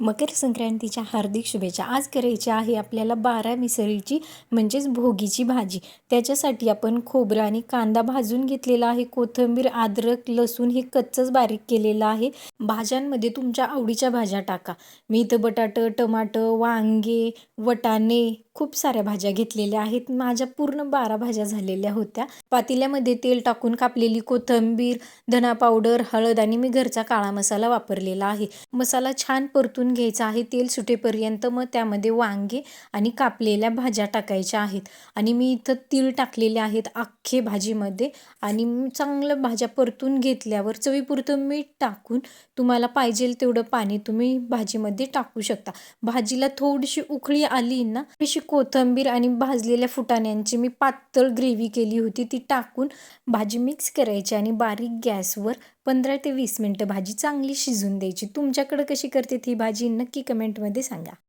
मकर संक्रांतीच्या हार्दिक शुभेच्छा. आज करायची आहे आपल्याला बारा मिसळीची म्हणजेच भोगीची भाजी. त्याच्यासाठी आपण खोबरं आणि कांदा भाजून घेतलेला आहे कोथिंबीर अद्रक लसूण हे कच्चंच बारीक केलेलं आहे. भाज्यांमध्ये तुमच्या आवडीच्या भाज्या टाका. मी इथं बटाटं टमाटं वांगे वटाणे खूप साऱ्या भाज्या घेतलेल्या आहेत. माझ्या पूर्ण बारा भाज्या झालेल्या होत्या. पातेल्यामध्ये तेल टाकून कापलेली कोथिंबीर धना पावडर हळद आणि मी घरचा काळा मसाला वापरलेला आहे. मसाला छान परतून घ्यायचा आहे. तेल सुटेपर्यंत मग त्यामध्ये वांगे आणि कापलेल्या भाज्या टाकायच्या आहेत. आणि मी इथं तीळ टाकलेले आहेत अख्खे भाजीमध्ये. आणि चांगलं भाज्या परतून घेतल्यावर चवीपुरतं मीठ टाकून तुम्हाला पाहिजे तेवढं पाणी तुम्ही भाजीमध्ये टाकू शकता. भाजीला थोडीशी उकळी आली ना थोडीशी कोथिंबीर आणि भाजलेल्या फुटाण्यांची मी पातळ ग्रेव्ही केली होती. ती टाकून भाजी मिक्स करायची आणि बारीक गॅसवर पंधरा ते वीस मिनटं भाजी चांगली शिजून द्यायची. तुमच्याकडं कशी करते ती भाजी? नक्की कमेंटमध्ये सांगा.